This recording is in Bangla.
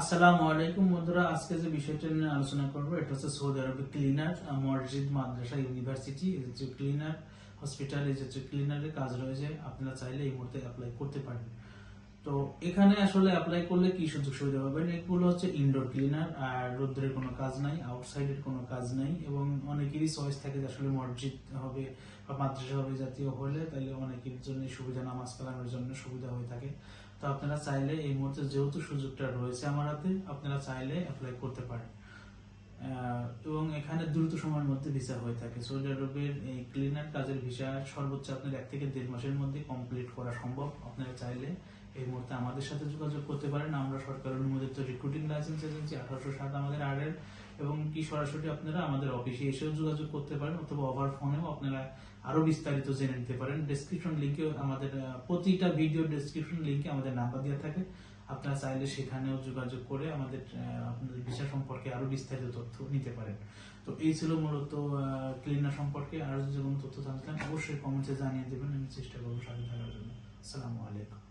আসসালামু আলাইকুম বন্ধুরা, আজকে যে বিষয়টা নিয়ে আলোচনা করব, এটা হচ্ছে সৌদি আরবে ক্লিনার মসজিদ, মাদ্রাসা ইউনিভার্সিটি ক্লিনার হসপিটাল ক্লিনারের কাজ রয়েছে, আপনারা চাইলে এই মুহূর্তে অ্যাপ্লাই করতে পারেন। তো এখানে আসলে অ্যাপ্লাই করলে কি সুযোগ সুবিধা পাবেন এগুলো হচ্ছে ইনডোর ক্লিনার আর রোদ্রের কোনো কাজ নাই আউটসাইডের কোনো কাজ নাই এবং অনেকেরই চয়েস থাকে যে আসলে মসজিদ হবে বা মাদ্রাসা হবে জাতীয় হলে তাহলে অনেকের জন্য সুবিধা, নামাজ পালানোর জন্য সুবিধা হয়ে থাকে। তো আপনারা চাইলে এই মুহূর্তে যেহেতু সুযোগটা রয়েছে আমার হাতে, আপনারা চাইলে অ্যাপ্লাই করতে পারেন। এবং এখানে দ্রুত সময়ের মধ্যে ভিসা হয়ে থাকে। সৌদি আরবের এই ক্লিনার কাজের ভিসা সর্বোচ্চ আপনার এক থেকে দেড় মাসের মধ্যে কমপ্লিট করা সম্ভব। আপনারা চাইলে এই মুহূর্তে আমাদের সাথে যোগাযোগ করতে পারেন। আমরা সরকার অনুমোদিত রিক্রুটিং লাইসেন্স এজেন্সি আঠারোশো সাত আমাদের আড়ের এবং কি সরাসরি আপনারা আমাদের অফিসে এসেও যোগাযোগ করতে পারেন, অথবা ওভার ফোনেও আপনারা আরও বিস্তারিত জেনে নিতে পারেন। ডেসক্রিপশন লিঙ্কে আমাদের প্রতিটা ভিডিও ডেসক্রিপশন লিঙ্কে আমাদের নাম্বার দেওয়া থাকে। আপনারা চাইলে সেখানেও যোগাযোগ করে আমাদের আপনাদের ভিসা সম্পর্কে আরও বিস্তারিত তথ্য নিতে পারেন। তো এই ছিল মূলত ক্লিনার সম্পর্কে। আরও যদি কোনো তথ্য জানতে চান, অবশ্যই কমেন্টে জানিয়ে দেবেন, আমি চেষ্টা করব সাথে থাকার জন্য। আসসালামু আলাইকুম।